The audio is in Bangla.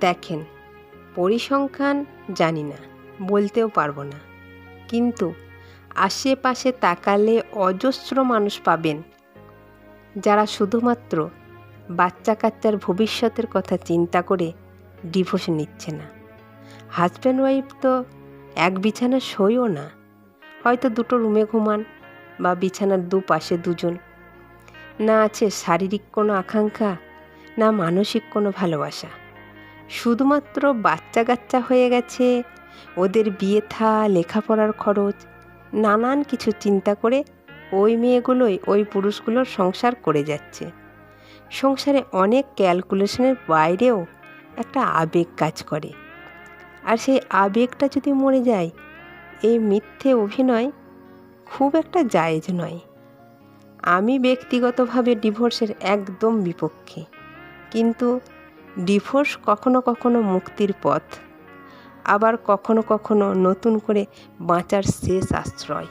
দেখেন, পরিসংখ্যান জানি না, বলতেও পারব না। কিন্তু আশেপাশে তাকালে অজস্র মানুষ পাবেন, যারা শুধুমাত্র বাচ্চা কাচ্চার ভবিষ্যতের কথা চিন্তা করে ডিভোর্স নিচ্ছে না। হাজব্যান্ড ওয়াইফ তো এক বিছানা শোয়ও না, হয়তো দুটো রুমে ঘুমান বা বিছানার দুপাশে দুজন। না আছে শারীরিক কোনো আকাঙ্ক্ষা, না মানসিক কোনো ভালোবাসা। শুধুমাত্র বাচ্চা কাচ্চা হয়ে গেছে, ওদের বিয়ে থা, লেখাপড়ার খরচ, নানান কিছু চিন্তা করে ওই মেয়েগুলোই ওই পুরুষগুলোর সংসার করে যাচ্ছে। সংসারে অনেক ক্যালকুলেশনের বাইরেও একটা আবেগ কাজ করে। আর সেই আবেগটা যদি মরে যায়, এই মিথ্যে অভিনয় খুব একটা জায়েজ নয়। আমি ব্যক্তিগতভাবে ডিভোর্সের একদম বিপক্ষে। কিন্তু ডিভোর্স কখনো কখনো মুক্তির পথ আবার কখনো কখনো নতুন করে বাঁচার শেষ আশ্রয়।